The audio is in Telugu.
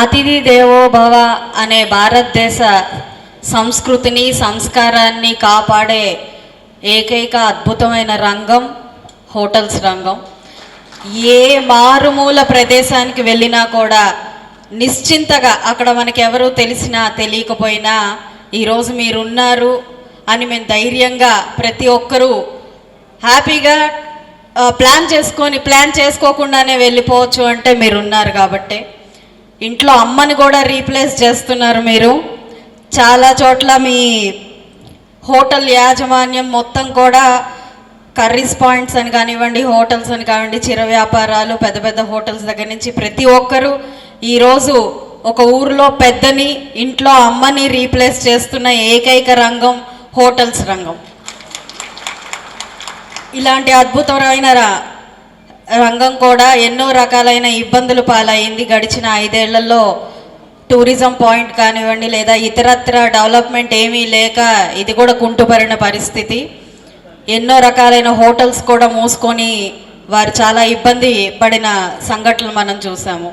అతిథి దేవోభవ అనే భారతదేశ సంస్కృతిని సంస్కారాన్ని కాపాడే ఏకైక అద్భుతమైన రంగం హోటల్స్ రంగం. ఏ మారుమూల ప్రదేశానికి వెళ్ళినా కూడా నిశ్చింతగా అక్కడ మనకి తెలిసినా తెలియకపోయినా ఈరోజు మీరున్నారు అని మేము ధైర్యంగా ప్రతి ఒక్కరూ హ్యాపీగా ప్లాన్ చేసుకొని ప్లాన్ చేసుకోకుండానే వెళ్ళిపోవచ్చు అంటే మీరు ఉన్నారు కాబట్టి. ఇంట్లో అమ్మని కూడా రీప్లేస్ చేస్తున్నారు మీరు. చాలా చోట్ల మీ హోటల్ యాజమాన్యం మొత్తం కూడా కర్రీస్ పాయింట్స్ అని కానివ్వండి హోటల్స్ అని కానివ్వండి చిర వ్యాపారాలు పెద్ద పెద్ద హోటల్స్ దగ్గర నుంచి ప్రతి ఒక్కరూ ఈరోజు ఒక ఊరిలో పెద్దని ఇంట్లో అమ్మని రీప్లేస్ చేస్తున్న ఏకైక రంగం హోటల్స్ రంగం. ఇలాంటి అద్భుతమైన రంగం కూడా ఎన్నో రకాలైన ఇబ్బందులు పాలైంది. గడిచిన ఐదేళ్ళలో టూరిజం పాయింట్ కానివ్వండి లేదా ఇతరత్ర డెవలప్మెంట్ ఏమీ లేక ఇది కూడా కుంటుపడిన పరిస్థితి. ఎన్నో రకాలైన హోటల్స్ కూడా మూసుకొని వారు చాలా ఇబ్బంది పడిన సంఘటనలు మనం చూసాము.